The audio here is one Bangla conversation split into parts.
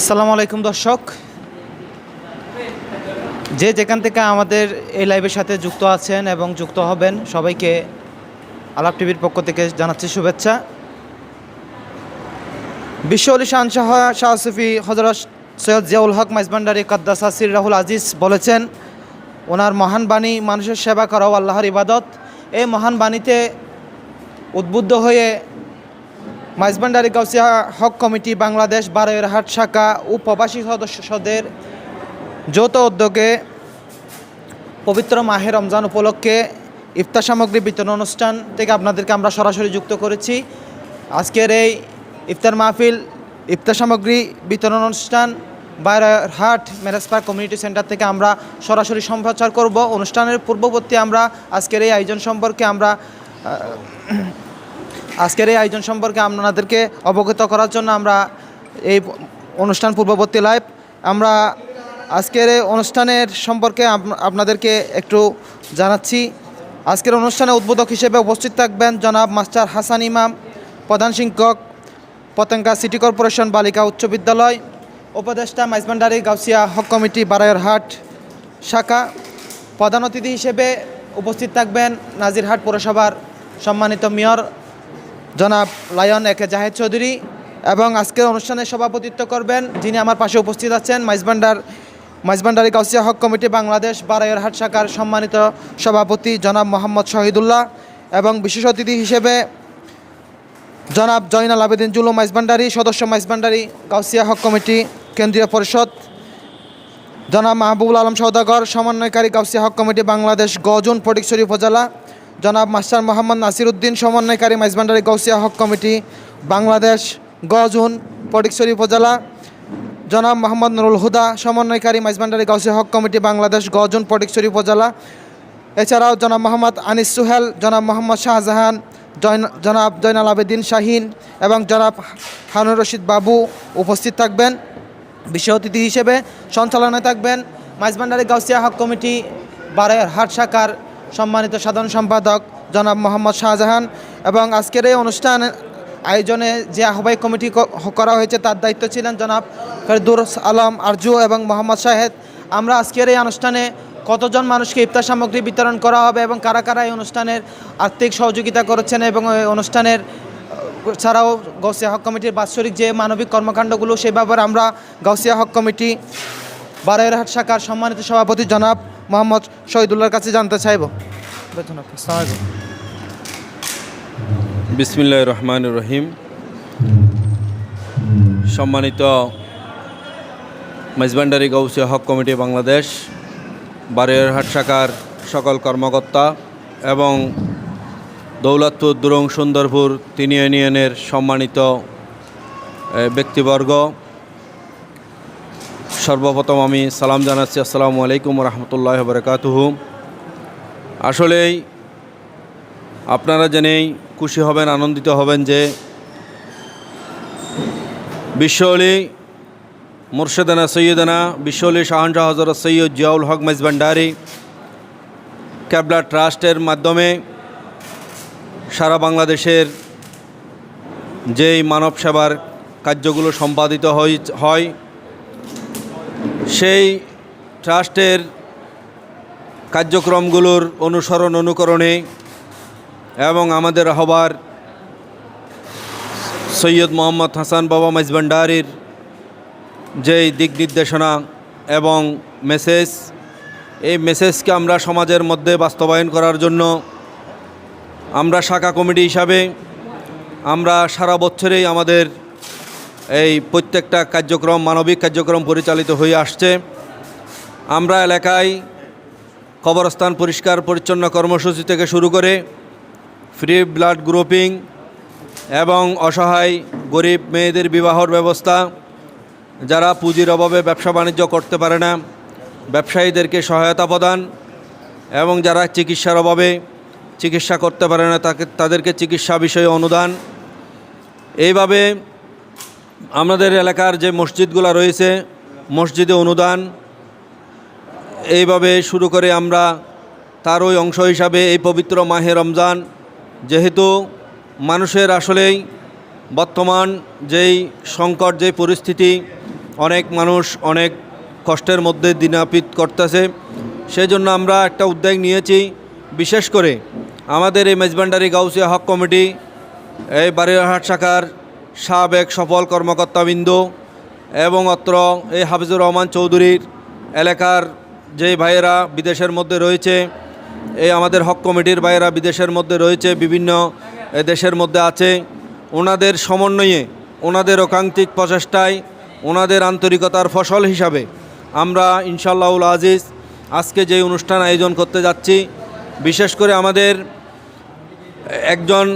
আসসালামু আলাইকুম, দর্শক। যে যেখান থেকে আমাদের এই লাইভের সাথে যুক্ত আছেন এবং যুক্ত হবেন, সবাইকে আলাপ টিভির পক্ষ থেকে জানাচ্ছি শুভেচ্ছা। বিশ্ব অলি শাহ শাহ সুফি হজরত সৈয়দ জিয়াউল হক মাইজবান্ডারি কদ্দাস আসির রাহুল আজিজ বলেছেন, ওনার মহান বাণী মানুষের সেবা করাও আল্লাহর ইবাদত। এই মহান বাণীতে উদ্বুদ্ধ হয়ে মাইজবান্ডারি গাউসিয়া হক কমিটি বাংলাদেশ বারোয়েরহাট শাখা উপবাসী সদস্যদের যৌথ উদ্যোগে পবিত্র মাহে রমজান উপলক্ষে ইফতার সামগ্রী বিতরণ অনুষ্ঠান থেকে আপনাদেরকে আমরা সরাসরি যুক্ত করেছি। আজকের এই ইফতার মাহফিল, ইফতার সামগ্রী বিতরণ অনুষ্ঠান Barohat marriage park community centre থেকে আমরা সরাসরি সম্প্রচার করব। অনুষ্ঠানের পূর্ববর্তী আমরা আজকের এই আয়োজন সম্পর্কে আমরা আজকের এই আয়োজন সম্পর্কে আপনাদেরকে অবগত করার জন্য আমরা এই অনুষ্ঠান পূর্ববর্তী লাইভ, আমরা আজকের অনুষ্ঠানের সম্পর্কে আপনাদেরকে একটু জানাচ্ছি। আজকের অনুষ্ঠানে উদ্বোধক হিসেবে উপস্থিত থাকবেন জনাব মাস্টার হাসান ইমাম, প্রধান শিক্ষক, পতেঙ্গা সিটি কর্পোরেশন বালিকা উচ্চ বিদ্যালয়, উপদেষ্টা মাইজবান্ডারি গাউসিয়া হক কমিটি বারায়রহাট শাখা। প্রধান অতিথি হিসেবে উপস্থিত থাকবেন নাজিরহাট পৌরসভার সম্মানিত মেয়র জনাব লায়ন একে জাহেদ চৌধুরী এবং আজকের অনুষ্ঠানে সভাপতিত্ব করবেন যিনি আমার পাশে উপস্থিত আছেন মাইজবান্ডার, মাইজবান্ডারি গাউসিয়া হক কমিটি বাংলাদেশ বারাইরহাট শাখার সম্মানিত সভাপতি জনাব মোহাম্মদ শহীদুল্লাহ এবং বিশেষ অতিথি হিসেবে জনাব জয়নাল আবেদিন জুলু মাইজবান্ডারি, সদস্য মাইজবান্ডারি গাউসিয়া হক কমিটি, কেন্দ্রীয় পরিষদ, জনাব মাহবুবুল আলম সৌদাগর সমন্বয়কারী গাউসিয়া হক কমিটি বাংলাদেশ গজুন ফটিকছড়ি উপজেলা জনাব মাস্টার মোহাম্মদ নাসির উদ্দিন সমন্বয়কারী মাইজবান্ডারি গাউসিয়া হক কমিটি, বাংলাদেশ গজুন ফটিকছড়ি উপজেলা। জনাব মোহাম্মদ নুরুল হুদা সমন্বয়কারী মাইজবান্ডারি গাউসিয়া হক কমিটি, বাংলাদেশ গজুন ফটিকছড়ি উপজেলা। এছাড়াও জনাব মোহাম্মদ আনিস সুহেল, জনাব মোহাম্মদ শাহজাহান জনাব জয়নাল আবেদিন শাহিন এবং জনাব হানুর রশিদ বাবু উপস্থিত থাকবেন। বিশেষ অতিথি হিসেবে সঞ্চালনায় থাকবেন মাইজবান্ডারি গাউসিয়া হক কমিটি, বারের হাট শাখার সম্মানিত সাধারণ সম্পাদক জনাব মোহাম্মদ শাহজাহান এবং আজকের এই অনুষ্ঠান আয়োজনে যে আহ্বায়ক কমিটি করা হয়েছে তার দায়িত্ব ছিলেন জনাব ফেরদুর আলম আরজু এবং মোহাম্মদ শাহেদ। আমরা আজকের এই অনুষ্ঠানে কতজন মানুষকে ইফতার সামগ্রী বিতরণ করা হবে এবং কারা কারা এই অনুষ্ঠানের আর্থিক সহযোগিতা করেছেন এবং এই অনুষ্ঠানের, ছাড়াও গাউসিয়া হক কমিটির বাৎসরিক যে মানবিক কর্মকাণ্ডগুলো সেই ব্যাপারে আমরা গাউসিয়া হক কমিটি বারাইরহাট শাখার সম্মানিত সভাপতি জনাব মোহাম্মদ শহীদুল্লাহর কাছে জানতে চাইব। আসসালামু রহমান রহিম। সম্মানিত মেজবান্ডারি গৌসিয়া হক কমিটি বাংলাদেশ বারোয়ারহাট শাখার সকল কর্মকর্তা এবং দৌলতপুর দুরং সুন্দরপুর তিন ইউনিয়নের সম্মানিত ব্যক্তিবর্গ সর্বপ্রথম আমি সালাম জানাচ্ছি, আসসালামু আলাইকুম রহমতুল্লাহ বরকাতুহু আসলেই আপনারা জেনেই খুশি হবেন, আনন্দিত হবেন যে বিশ্বলি মুর্শেদানা সৈয়দানা বিশ্বলি শাহনশাহ হজরত সৈয়দ জিয়াউল হক মেজবান্ডারি, ক্যাবলা ট্রাস্টের মাধ্যমে সারা বাংলাদেশের যেই মানব সেবার কার্যগুলো সম্পাদিত হয় সেই ট্রাস্টের কার্যক্রমগুলোর অনুসরণ অনুকরণে এবং আমাদের হবার সৈয়দ মোহাম্মদ হাসান বাবা মাইজভান্ডারির যেই দিক নির্দেশনা এবং মেসেজ, এই মেসেজকে আমরা সমাজের মধ্যে বাস্তবায়ন করার জন্য আমরা শাখা কমিটি হিসাবে আমরা সারা বছরেই আমাদের এই প্রত্যেকটা কার্যক্রম, মানবিক কার্যক্রম পরিচালিত হয়ে আসছে। আমরা এলাকায় কবরস্থান পরিষ্কার পরিচ্ছন্ন কর্মসূচি থেকে শুরু করে ফ্রি ব্লাড গ্রুপিং এবং অসহায় গরিব মেয়েদের বিবাহর ব্যবস্থা, যারা পুঁজির অভাবে ব্যবসা বাণিজ্য করতে পারে না, ব্যবসায়ীদেরকে সহায়তা প্রদান এবং যারা চিকিৎসার অভাবে চিকিৎসা করতে পারে না, তাকে তাদেরকে চিকিৎসা বিষয়ে অনুদান। এইভাবে আমাদের এলাকার যে মসজিদগুলো রয়েছে, মসজিদে অনুদান, এইভাবে শুরু করে আমরা তার ওই অংশ হিসাবে এই পবিত্র মাহে রমজান। যেহেতু মানুষের আসলেই বর্তমান যেই সংকট, যেই পরিস্থিতি, অনেক মানুষ অনেক কষ্টের মধ্যে দিনাপিত করতেছে। সেই জন্য আমরা একটা উদ্যোগ নিয়েছি, বিশেষ করে আমাদের এই মেজবান্ডারি গাউসিয়া হক কমিটি, এই বারিয়ারহাট শাখার সাবেক সফল কর্মকর্তাবৃন্দ এবং অত্র এই হাফিজুর রহমান চৌধুরীর এলাকার যে ভাইয়েরা বিদেশের মধ্যে রয়েছে, এই আমাদের হক কমিটির ভাইয়েরা বিদেশের মধ্যে রয়েছে, বিভিন্ন দেশের মধ্যে আছে, ওনাদের সমন্বয়ে, ওনাদের অকাঙ্ক্ষিক প্রচেষ্টায়, ওনাদের আন্তরিকতার ফসল হিসাবে আমরা ইনশাল্লাহুল আজিজ আজকে যে অনুষ্ঠান আয়োজন করতে যাচ্ছি, বিশেষ করে আমাদের একজন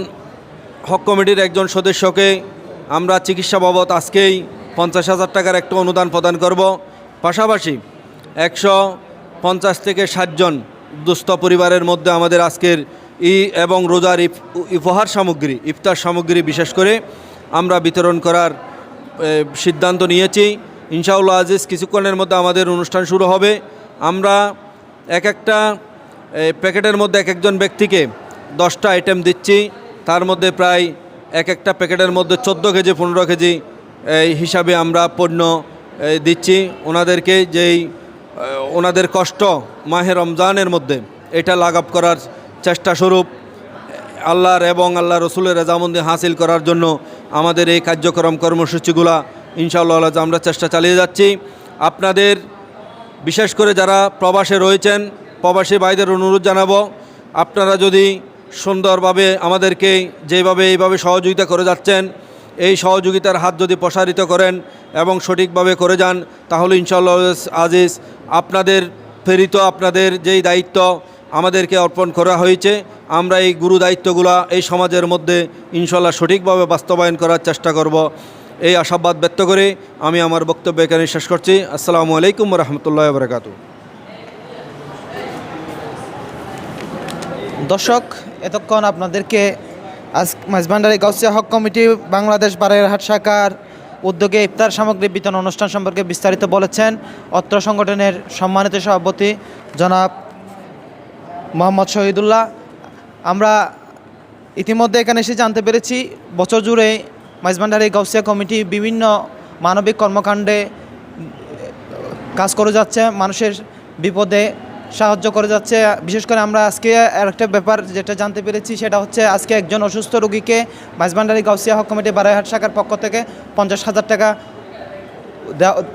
হক কমিটির একজন সদস্যকে আমরা চিকিৎসা বাবদ আজকেই পঞ্চাশ হাজার টাকার একটা অনুদান প্রদান করব। পাশাপাশি একশো পঞ্চাশ থেকে ষাটজন দুস্থ পরিবারের মধ্যে আমাদের আজকের ই এবং রোজার উপহার সামগ্রী, ইফতার সামগ্রী বিশেষ করে আমরা বিতরণ করার সিদ্ধান্ত নিয়েছি। ইনশাউল্লাহ আজিজ কিছুক্ষণের মধ্যে আমাদের অনুষ্ঠান শুরু হবে। আমরা এক একটা প্যাকেটের মধ্যে এক একজন ব্যক্তিকে দশটা আইটেম দিচ্ছি। তার মধ্যে প্রায় এক একটা প্যাকেটের মধ্যে চোদ্দ কেজি, পনেরো কেজি এই হিসাবে আমরা পণ্য দিচ্ছি। ওনাদেরকে যেই ওনাদের কষ্ট মাহে রমজানের মধ্যে এটা লাগাব করার চেষ্টা স্বরূপ, আল্লাহর এবং আল্লাহ রসুলের রেজামন্দি হাসিল করার জন্য আমাদের এই কার্যক্রম কর্মসূচিগুলা ইনশাআল্লাহ আল্লাহ আমরা চেষ্টা চালিয়ে যাচ্ছি। আপনাদের, বিশেষ করে যারা প্রবাসে রয়েছেন, প্রবাসী ভাইদের অনুরোধ জানাব, আপনারা যদি সুন্দরভাবে আমাদেরকে যেভাবে, এইভাবে সহযোগিতা করে যাচ্ছেন, এই সহযোগিতার হাত যদি প্রসারিত করেন এবং সঠিকভাবে করে যান, তাহলে ইনশাল্লাহ আজিজ। আপনাদের প্রেরিত, আপনাদের যেই দায়িত্ব আমাদেরকে অর্পণ করা হয়েছে, আমরা এই গুরু দায়িত্বগুলা এই সমাজের মধ্যে ইনশাল্লাহ সঠিকভাবে বাস্তবায়ন করার চেষ্টা করব। এই আশাবাদ ব্যক্ত করে আমি আমার বক্তব্য এখানে শেষ করছি। আসসালামু আলাইকুম রহমতুল্লাহ বরকাতু দর্শক এতক্ষণ আপনাদেরকে আজ মাঝবান্ডারি গাউসিয়া হক কমিটি, বাংলাদেশ বারেরহাট শাখার উদ্যোগে ইফতার সামগ্রী বিতরণ অনুষ্ঠান সম্পর্কে বিস্তারিত বলেছেন অত্র সংগঠনের সম্মানিত সভাপতি জনাব মোহাম্মদ শহীদুল্লাহ। আমরা ইতিমধ্যে এখানে এসে জানতে পেরেছি, বছর জুড়ে মাইজবান্ডারি গাউসিয়া কমিটি বিভিন্ন মানবিক কর্মকাণ্ডে কাজ করে যাচ্ছে, মানুষের বিপদে সাহায্য করে যাচ্ছে। বিশেষ করে আমরা আজকে আরেকটা ব্যাপার যেটা জানতে পেরেছি, সেটা হচ্ছে আজকে একজন অসুস্থ রোগীকে মাইজবান্ডারি গাউসিয়া হক কমিটি বারাইহাট শাখার পক্ষ থেকে পঞ্চাশ হাজার টাকা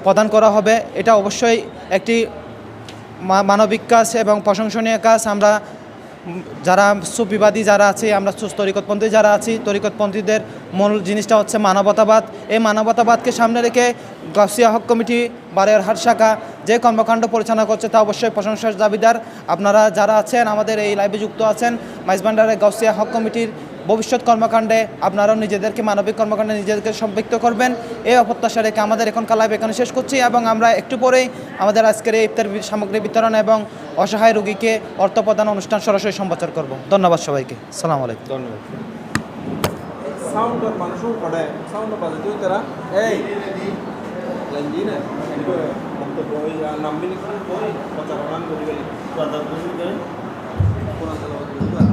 প্রদান করা হবে। এটা অবশ্যই একটি মানবিক কাজ এবং প্রশংসনীয় কাজ। আমরা যারা সুফিবাদী যারা আছে, আমরা তরিকতপন্থী যারা আছি, তরিকতপন্থীদের মূল জিনিসটা হচ্ছে মানবতাবাদ। এই মানবতাবাদকে সামনে রেখে গাছিয়া হক কমিটি, বারের হাট শাখা যে কর্মকাণ্ড পরিচালনা করছে তা অবশ্যই প্রশংসার দাবিদার। আপনারা যারা আছেন, আমাদের এই লাইভে যুক্ত আছেন, মাইজবান্ডারের গাছিয়া হক কমিটির ভবিষ্যৎ কর্মকাণ্ডে আপনারাও নিজেদেরকে মানবিক কর্মকাণ্ডে নিজেদেরকে সম্পৃক্ত করবেন। এই অপ্রত্যাশা রেখে আমাদের এখন লাইভ এখানে শেষ করছি এবং আমরা একটু পরেই আমাদের আজকের এই ইফতার সামগ্রী বিতরণ এবং অসহায় রোগীকে অর্থ প্রদান অনুষ্ঠান সরাসরি সম্প্রচার করব। ধন্যবাদ সবাইকে। সালাম আলাইকুম। ধন্যবাদ। সাউন্ড মানুষ পড়ে সাউন্ড বাজে তুই তারা। এই। লাঞ্জি না? বক্তব্য ওই নামবিনি প্রচারণা করি গেলি।